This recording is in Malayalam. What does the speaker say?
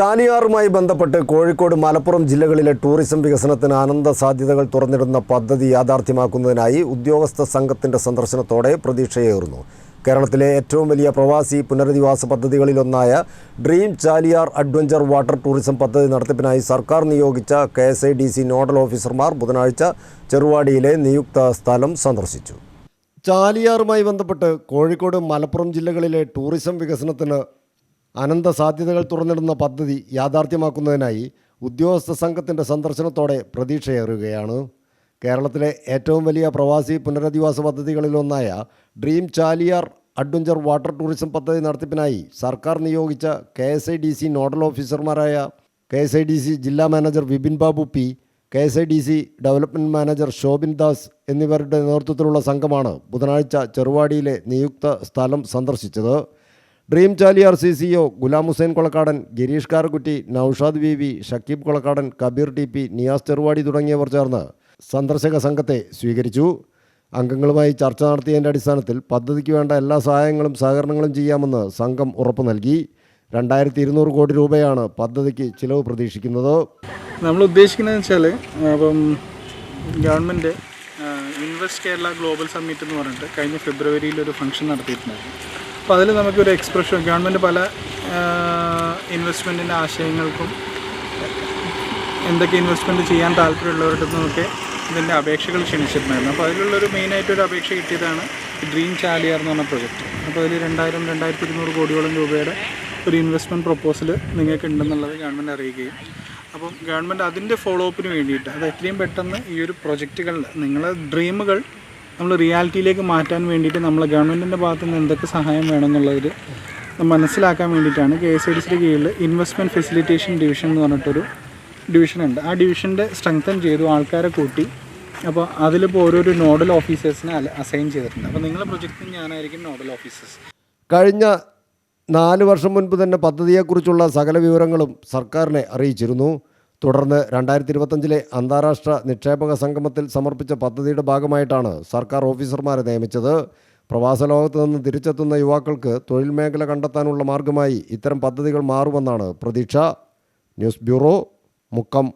ചാലിയാറുമായി ബന്ധപ്പെട്ട് കോഴിക്കോട് മലപ്പുറം ജില്ലകളിലെ ടൂറിസം വികസനത്തിന് അനന്ത സാധ്യതകൾ തുറന്നിടുന്ന പദ്ധതി യാഥാർത്ഥ്യമാക്കുന്നതിനായി ഉദ്യോഗസ്ഥ സംഘത്തിന്റെ സന്ദർശനത്തോടെ പ്രതീക്ഷയേറുന്നു. കേരളത്തിലെ ഏറ്റവും വലിയ പ്രവാസി പുനരധിവാസ പദ്ധതികളിലൊന്നായ dream Chaliyar adventure water tourism പദ്ധതി നടത്തിപ്പിനായി സർക്കാർ നിയോഗിച്ച K S I D C nodal ഓഫീസർമാർ ബുധനാഴ്ച ചെറുവാടിയിലെ നിയുക്ത സ്ഥലം സന്ദർശിച്ചു. ചാലിയാറുമായി ബന്ധപ്പെട്ട് കോഴിക്കോട് മലപ്പുറം ജില്ലകളിലെ ടൂറിസം വികസനത്തിന് അനന്ത സാധ്യതകൾ തുറന്നിടുന്ന പദ്ധതി യാഥാർത്ഥ്യമാക്കുന്നതിനായി ഉദ്യോഗസ്ഥ സംഘത്തിന്റെ സന്ദർശനത്തോടെ പ്രതീക്ഷയേറുകയാണ്. കേരളത്തിലെ ഏറ്റവും വലിയ പ്രവാസി പുനരധിവാസ പദ്ധതികളിലൊന്നായ dream Chaliyar adventure water tourism പദ്ധതി നടത്തിപ്പിനായി സർക്കാർ നിയോഗിച്ച K S I D C nodal ഓഫീസർമാരായ K S I D C ജില്ലാ manager Vipin Babu P K S I D C development manager Shobin Das എന്നിവരുടെ നേതൃത്വത്തിലുള്ള സംഘമാണ് ബുധനാഴ്ച ചെറുവാടിയിലെ നിയുക്ത സ്ഥലം സന്ദർശിച്ചത്. Dream Chaliyar C C O Gulam Hussain Kolakkadan Girish Karkutti Naushad V V Shakeeb Kolakkadan Kabeer T P Niyas Cheruvadi തുടങ്ങിയവർ ചേർന്ന് സന്ദർശക സംഘത്തെ സ്വീകരിച്ചു. അംഗങ്ങളുമായി ചർച്ച നടത്തിയതിന്റെ അടിസ്ഥാനത്തിൽ പദ്ധതിക്ക് വേണ്ട എല്ലാ സഹായങ്ങളും സഹകരണങ്ങളും ചെയ്യാമെന്ന് സംഘം ഉറപ്പു നൽകി. രണ്ടായിരത്തി ഇരുന്നൂറ് കോടി രൂപയാണ് പദ്ധതിക്ക് ചിലവ് പ്രതീക്ഷിക്കുന്നത്. നമ്മൾ ഉദ്ദേശിക്കുന്നത് വെച്ചാൽ അപ്പം government invest Kerala global summit എന്ന് പറഞ്ഞിട്ട് കഴിഞ്ഞ ഫെബ്രുവരിയിൽ ഒരു ഫംഗ്ഷൻ നടത്തിയിട്ടുണ്ടായിരുന്നു. അപ്പോൾ അതിൽ നമുക്കൊരു എക്സ്പ്രഷൻ ഗവൺമെന്റ് പല ഇൻവെസ്റ്റ്മെന്റിന്റെ ആശയങ്ങൾക്കും എന്തൊക്കെ ഇൻവെസ്റ്റ്മെന്റ് ചെയ്യാൻ താല്പര്യമുള്ളവരുടെ നിന്നൊക്കെ ഇതിന്റെ അപേക്ഷകൾ ക്ഷണിച്ചിട്ടുണ്ടായിരുന്നു. അപ്പോൾ അതിലുള്ളൊരു മെയിനായിട്ടൊരു അപേക്ഷ കിട്ടിയതാണ് ഡ്രീം ചാലിയാർ എന്ന് പറഞ്ഞ പ്രൊജക്റ്റ് അപ്പോൾ അതിൽ രണ്ടായിരം രണ്ടായിരത്തി ഇരുന്നൂറ് കോടിയോളം രൂപയുടെ ഒരു ഇൻവെസ്റ്റ്മെന്റ് പ്രൊപ്പോസൽ നിങ്ങൾക്ക് ഉണ്ടെന്നുള്ളത് ഗവൺമെന്റ് അറിയിക്കുകയും അപ്പം ഗവൺമെന്റ് അതിന്റെ ഫോളോ അപ്പിന് വേണ്ടിയിട്ട് അത് എത്രയും പെട്ടെന്ന് ഈ ഒരു പ്രൊജക്റ്റുകളിൽ നിങ്ങളെ ഡ്രീമുകൾ നമ്മൾ റിയാലിറ്റിയിലേക്ക് മാറ്റാൻ വേണ്ടിയിട്ട് നമ്മളെ ഗവൺമെന്റിന്റെ ഭാഗത്തു നിന്ന് എന്തൊക്കെ സഹായം വേണമെന്നുള്ളതിൽ മനസ്സിലാക്കാൻ വേണ്ടിയിട്ടാണ് കെ എസ് ഐ ഡി സിയുടെ കീഴിൽ ഇൻവെസ്റ്റ്മെന്റ് ഫെസിലിറ്റേഷൻ ഡിവിഷൻ എന്ന് പറഞ്ഞിട്ടൊരു ഡിവിഷനുണ്ട് ആ ഡിവിഷന്റെ സ്ട്രെങ്തൻ ചെയ്തു ആൾക്കാരെ കൂട്ടി. അപ്പോൾ അതിലിപ്പോൾ ഓരോരോ നോഡൽ ഓഫീസേഴ്സിനെ അസൈൻ ചെയ്തിട്ടുണ്ട്. അപ്പോൾ നിങ്ങളുടെ പ്രൊജക്റ്റിന് ഞാനായിരിക്കും നോഡൽ ഓഫീസേഴ്സ് കഴിഞ്ഞ നാല് വർഷം മുൻപ് തന്നെ പദ്ധതിയെക്കുറിച്ചുള്ള സകല വിവരങ്ങളും സർക്കാരിനെ അറിയിച്ചിരുന്നു. തുടർന്ന് രണ്ടായിരത്തി ഇരുപത്തഞ്ചിലെ അന്താരാഷ്ട്ര നിക്ഷേപക സംഗമത്തിൽ സമർപ്പിച്ച പദ്ധതിയുടെ ഭാഗമായിട്ടാണ് സർക്കാർ ഓഫീസർമാരെ നിയമിച്ചത്. പ്രവാസ ലോകത്ത് നിന്ന് തിരിച്ചെത്തുന്ന യുവാക്കൾക്ക് തൊഴിൽ മേഖല കണ്ടെത്താനുള്ള മാർഗമായി ഇത്തരം പദ്ധതികൾ മാറുമെന്നാണ് പ്രതീക്ഷ. News bureau Mukkam.